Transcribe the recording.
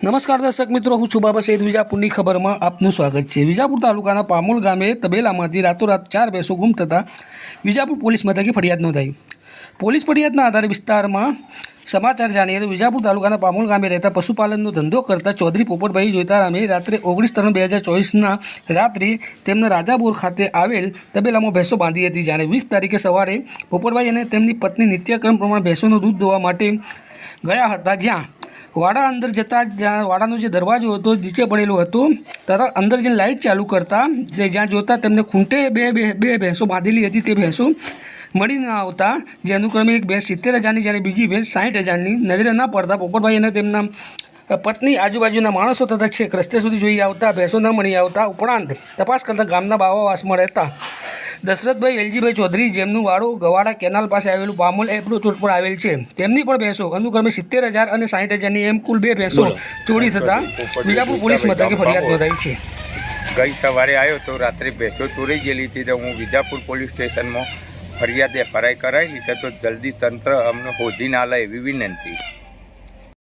નમસ્કાર દર્શક મિત્રો, હું છું બાબા સૈદ વિજાપુરની ખબરમાં આપનું સ્વાગત છે. વિજાપુર તાલુકાના પામોલ ગામે તબેલામાંથી રાતોરાત ચાર ભેંસો ગુમ થતાં વિજાપુર પોલીસ મથકે ફરિયાદ નોંધાઈ. પોલીસ ફરિયાદના આધારે વિસ્તારમાં સમાચાર જાણીએ તો વિજાપુર તાલુકાના પામોલ ગામે રહેતા પશુપાલનનો ધંધો કરતા ચૌધરી પોપટભાઈ જોઈતારામે રાત્રે ઓગણીસ ત્રણ બે હજાર ચોવીસના રાત્રે તેમના રાજાપુર ખાતે આવેલ તબેલામાં ભેંસો બાંધી હતી. જ્યારે વીસ તારીખે સવારે પોપટભાઈ અને તેમની પત્ની નિત્યક્રમ પ્રમાણે ભેંસોનું દૂધ દોવા માટે ગયા હતા. જ્યાં વાડા અંદર જતાં જ્યાં વાડાનો જે દરવાજો હતો, નીચે પડેલો હતો, તરત અંદર જે લાઇટ ચાલુ કરતા જ્યાં જોતા તેમને ખૂંટે બે બે બે ભેંસો બાંધેલી હતી તે ભેંસો મળી ન આવતા, જે અનુક્રમે એક ભેંસ સિત્તેર હજારની જ્યારે બીજી ભેંસ સાઠ હજારની નજરે ન પડતા, પોપટભાઈ અને તેમના પત્ની આજુબાજુના માણસો તથા છેક રસ્તે સુધી જોઈ આવતા, ભેંસો ન મળી આવતા, ઉપરાંત તપાસ કરતા ગામના બાવાવાસમાં રહેતા દશરથભાઈ વેલજીભાઈ ચૌધરી જેમનું વાડો ગવાડા કેનાલ પાસે આવેલું પામોલ એપ્રોચ રોડ પર આવેલ છે. તેમની પણ ભેંસો અનુક્રમે સિત્તેર હજાર અને સાઠ હજારની એમ કુલ બે ભેંસો ચોરી થતાં બીજાપુર પોલીસ મથકે ફરિયાદ નોંધાઈ છે. ગઈ સવારે આવ્યો તો રાત્રે ભેંસો ચોરી ગયેલી હતી તો હું વિજાપુર પોલીસ સ્ટેશનમાં ફરિયાદ એફઆરઆઈ કરાયેલી છે તો જલ્દી તંત્ર અમને શોધી ના લે એવી વિનંતી.